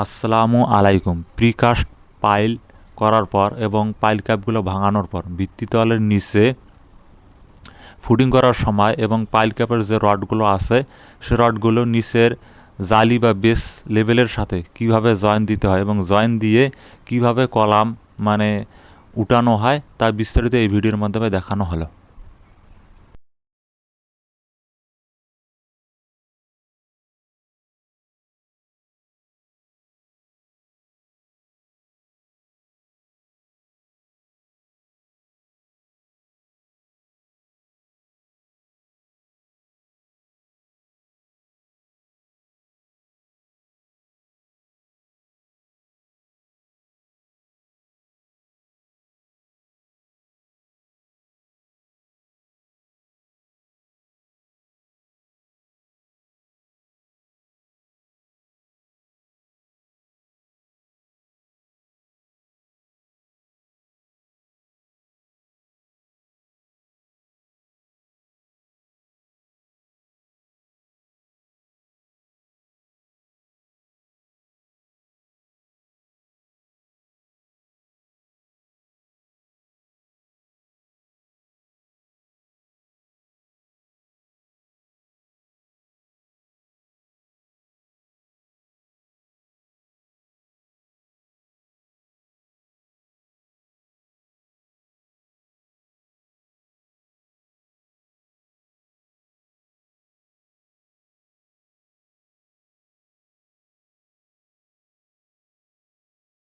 আসসালামু আলাইকুম। Precast pile করার পর এবং পাইল ক্যাপগুলো ভাঙানোর পর ভিত্তিতলের নিচে ফুডিং করার সময় এবং পাইল ক্যাপের যে রডগুলো আছে, সে রডগুলো নিচের জালি বা বেস লেভেলের সাথে কীভাবে জয়েন দিতে হয় এবং জয়েন দিয়ে কীভাবে কলাম মানে উঠানো হয়, তা বিস্তারিত এই ভিডিওর মাধ্যমে দেখানো হলো।